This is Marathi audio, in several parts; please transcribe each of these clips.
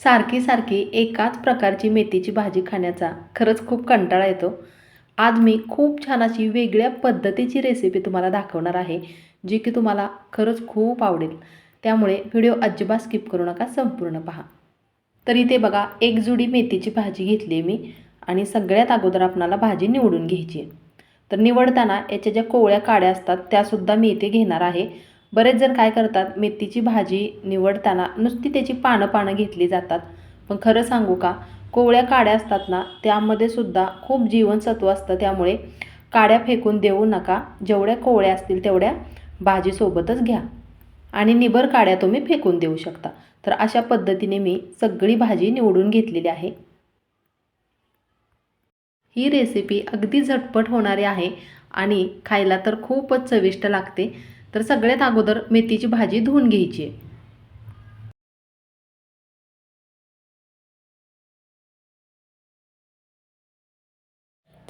सारखी सारखी एकाच प्रकारची मेथीची भाजी खाण्याचा खरंच खूप कंटाळा येतो. आज मी खूप छान अशी वेगळ्या पद्धतीची रेसिपी तुम्हाला दाखवणार आहे जी की तुम्हाला खरंच खूप आवडेल. त्यामुळे व्हिडिओ अजिबात स्किप करू नका संपूर्ण पहा. तर इथे बघा एक जुडी मेथीची भाजी घेतली आहे मी आणि सगळ्यात अगोदर आपणाला भाजी निवडून घ्यायची आहे. तर निवडताना याच्या ज्या कोवळ्या काड्या असतात त्यासुद्धा मी इथे घेणार आहे. बरेच जण काय करतात मेथीची भाजी निवडताना नुसती त्याची पानं पानं घेतली जातात. पण खरं सांगू का? कोवळ्या काड्या असतात ना त्यामध्ये सुद्धा खूप जीवनसत्व असतं. त्यामुळे काड्या फेकून देऊ नका. जेवढ्या कोवळ्या असतील तेवढ्या भाजीसोबतच घ्या. आणि निबर काड्या तुम्ही फेकून देऊ शकता. तर अशा पद्धतीने मी सगळी भाजी निवडून घेतलेली आहे. ही रेसिपी अगदी झटपट होणारी आहे आणि खायला तर खूपच चविष्ट लागते. तर सगळ्यात अगोदर मेथीची भाजी धुवून घ्यायची. आहे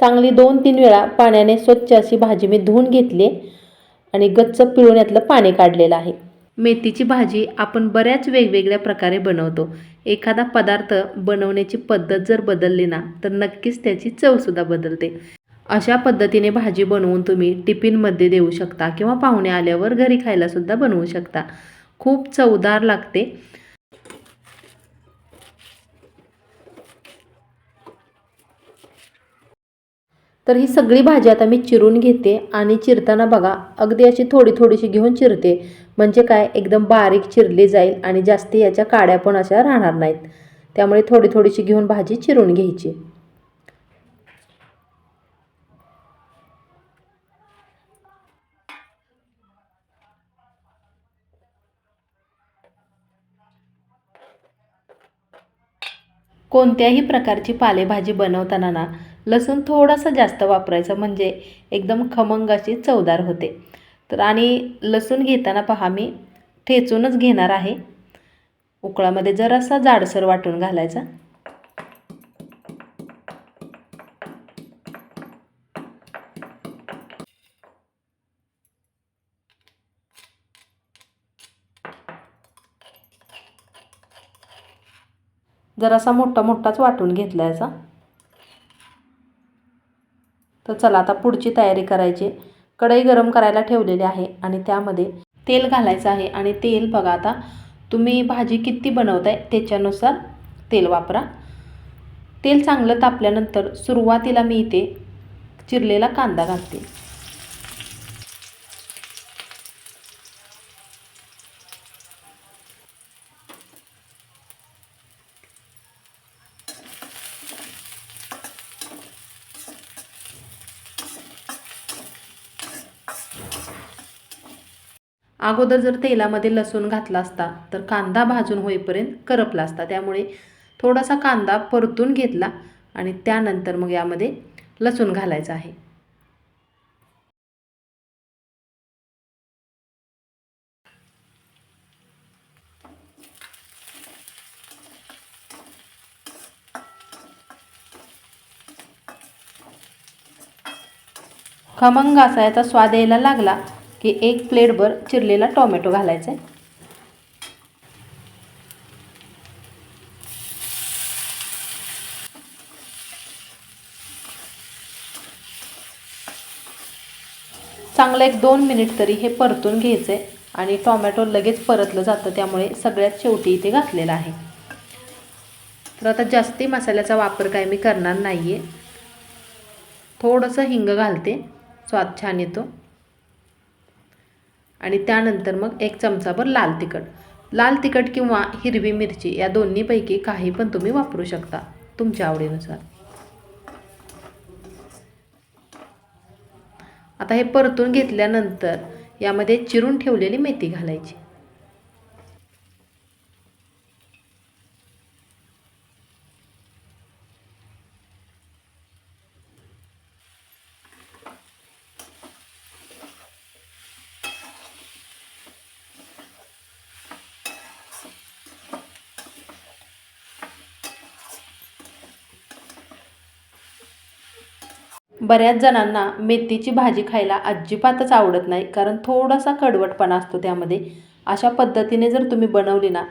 चांगली दोन तीन वेळा पाण्याने स्वच्छ अशी भाजी मी धुवून घेतली आणि गच्च पिळून यातलं पाणी काढलेलं आहे. मेथीची भाजी आपण बऱ्याच वेगवेगळ्या प्रकारे बनवतो. एखादा पदार्थ बनवण्याची पद्धत जर बदलली ना तर नक्कीच त्याची चवसुद्धा बदलते. अशा पद्धतीने भाजी बनवून तुम्ही टिफिनमध्ये देऊ शकता किंवा पाहुणे आल्यावर घरी खायलासुद्धा बनवू शकता. खूप चवदार लागते. तर ही सगळी भाजी आता मी चिरून घेते आणि चिरताना बघा अगदी अशी थोडी थोडीशी घेऊन चिरते. म्हणजे काय एकदम बारीक चिरली जाईल आणि जास्ती याच्या काड्या पण अशा राहणार नाहीत. त्यामुळे थोडी थोडीशी घेऊन भाजी चिरून घ्यायची. कोणत्याही प्रकारची पालेभाजी बनवताना ना लसूण थोडासा जास्त वापरायचं म्हणजे एकदम खमंग अशी चवदार होते. तर आणि लसूण घेताना पहा मी ठेचूनच घेणार आहे. उकळामध्ये जरासा जाडसर वाटून घालायचा. जरासा मोठा मोठाच वाटून घेतला याचा. तर चला आता पुढची तयारी करायची. कढई गरम करायला ठेवलेली आहे आणि त्यामध्ये तेल घालायचं आहे. आणि तेल बघा आता तुम्ही भाजी किती बनवताय त्याच्यानुसार तेल वापरा. तेल चांगलं तापल्यानंतर सुरुवातीला मी इथे चिरलेला कांदा घालते. अगोदर जर तेलामध्ये लसूण घातला असता तर कांदा भाजून होईपर्यंत करपला असता. त्यामुळे थोडासा कांदा परतून घेतला आणि त्यानंतर मग यामध्ये लसूण घालायचं आहे. खमंग असा याचा स्वाद यायला लागला. की एक प्लेटभर चिरलेला टोमॅटो घालायचा आहे चांगलं एक दोन मिनिट तरी हे परतून घ्यायचं आहे आणि टोमॅटो लगेच परतलं जातं त्यामुळे सगळ्यात शेवटी इथे घातलेलं आहे. तर आता जास्ती मसाल्याचा वापर काय मी करणार नाही आहे थोडंसं हिंग घालते स्वाद छान येतो. आणि त्यानंतर मग एक चमचाभर लाल तिखट. लाल तिखट किंवा हिरवी मिरची या दोन्हीपैकी काही पण तुम्ही वापरू शकता तुमच्या आवडीनुसार. आता हे परतून घेतल्यानंतर यामध्ये चिरून ठेवलेली मेथी घालायची. बऱ्याच जणांना मेथीची भाजी खायला अजिबातच आवडत नाही कारण थोडासा कडवटपणा असतो त्यामध्ये. अशा पद्धतीने जर तुम्ही बनवली ना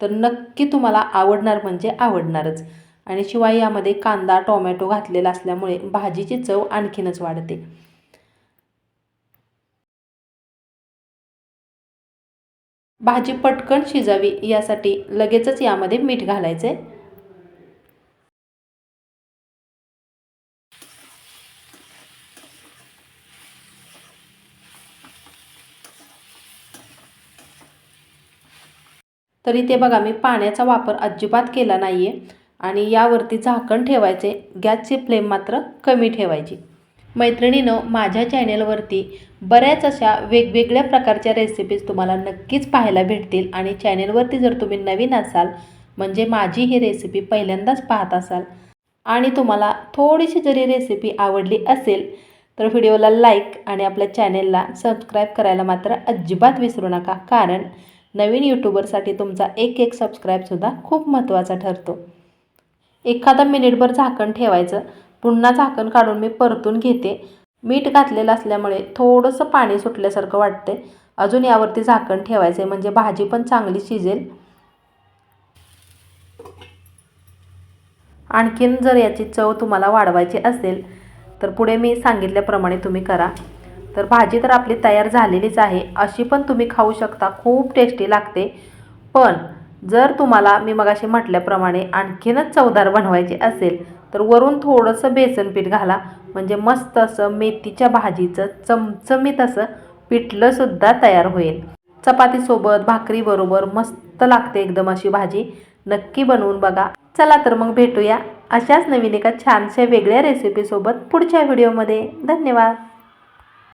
तर नक्की तुम्हाला आवडणार म्हणजे आवडणारच. आणि शिवाय यामध्ये कांदा टोमॅटो घातलेला असल्यामुळे भाजीची चव आणखीनच वाढते. भाजी पटकन शिजावी यासाठी लगेचच यामध्ये मीठ घालायचे तर इथे बघा मी पाण्याचा वापर अजिबात केला नाही आहे आणि यावरती झाकण ठेवायचे गॅसची फ्लेम मात्र कमी ठेवायची. मैत्रिणीनं माझ्या चॅनेलवरती बऱ्याच अशा वेगवेगळ्या प्रकारच्या रेसिपीज तुम्हाला नक्कीच पाहायला भेटतील आणि चॅनेलवरती जर तुम्ही नवीन असाल म्हणजे माझी ही रेसिपी पहिल्यांदाच पाहत असाल आणि तुम्हाला थोडीशी जरी रेसिपी आवडली असेल तर व्हिडिओला लाईक आणि आपल्या चॅनेलला सबस्क्राईब करायला मात्र अजिबात विसरू नका. कारण नवीन यूट्यूबरसाठी तुमचा एक एक सबस्क्राईबसुद्धा खूप महत्त्वाचा ठरतो. एखादा मिनिटभर झाकण ठेवायचं. पुन्हा झाकण काढून मी परतून घेते. मीठ घातलेलं असल्यामुळे थोडंसं पाणी सुटल्यासारखं वाटते अजून यावरती झाकण ठेवायचं आहे म्हणजे भाजी पण चांगली शिजेल. आणखीन जर याची चव तुम्हाला वाढवायची असेल तर पुढे मी सांगितल्याप्रमाणे तुम्ही करा. तर भाजी तर आपली तयार झालेलीच आहे. अशी पण तुम्ही खाऊ शकता. खूप टेस्टी लागते. पण जर तुम्हाला मी मगाशी म्हटल्याप्रमाणे आणखीनच चवदार बनवायची असेल तर वरून थोडंसं बेसन पीठ घाला. म्हणजे मस्त असं मेथीच्या भाजीचं चमचमीत असं पिठलंसुद्धा तयार होईल. चपातीसोबत भाकरीबरोबर मस्त लागते एकदम अशी भाजी. नक्की बनवून बघा. चला तर मग भेटूया अशाच नवीन एका छानशा वेगळ्या रेसिपीसोबत पुढच्या व्हिडिओमध्ये धन्यवाद.